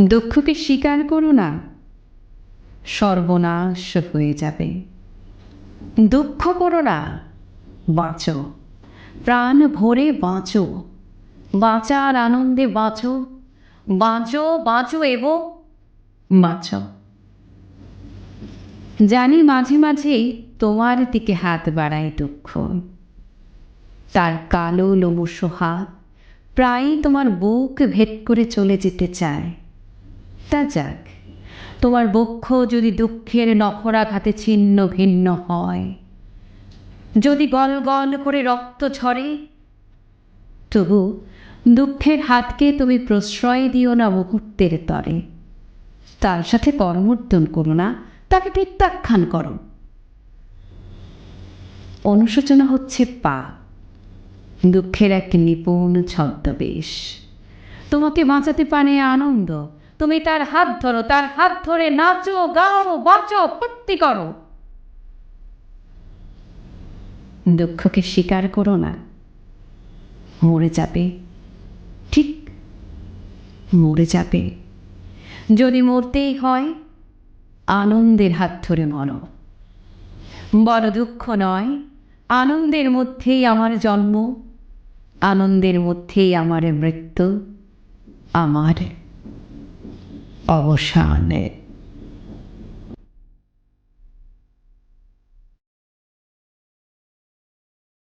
দুঃখকে স্বীকার করো না, সর্বনাশ হয়ে যাবে। দুঃখ করো না, বাঁচো। প্রাণ ভরে বাঁচো, বাঁচার আনন্দে বাঁচো বাঁচো বাঁচো এবং বাঁচো। জানি মাঝে মাঝেই তোমার দিকে হাত বাড়ায় দুঃখ। তার কালো লোমস হাত প্রায়ই তোমার বুক ভেদ করে চলে যেতে চায়। তা যাক তোমার বক্ষ যদি দুঃখের নখরাঘাতে ছিন্ন ভিন্ন হয়, যদি গল গল করে রক্ত ঝরে, তবু দুঃখের হাতকে তুমি প্রশ্রয় দিও না মুহূর্তের তরে। তার সাথে কর্মর্দন করো না, তাকে প্রত্যাখ্যান করো। অনুশোচনা হচ্ছে পা দুঃখের এক নিপুণ ছদ্মবেশ। তোমাকে বাঁচাতে পারে আনন্দ তুমি তার হাত ধরো, তার হাত ধরে নাচো, গাও বাঁচো ফুর্তি করো। দুঃখকে স্বীকার করো না। মরে যাবে। ঠিক, মরে যাবে। যদি মরতেই হয়, আনন্দের হাত ধরে মরো। বড় দুঃখ নয়, আনন্দের মধ্যেই আমার জন্ম, আনন্দের মধ্যেই আমার মৃত্যু, আমার آوشان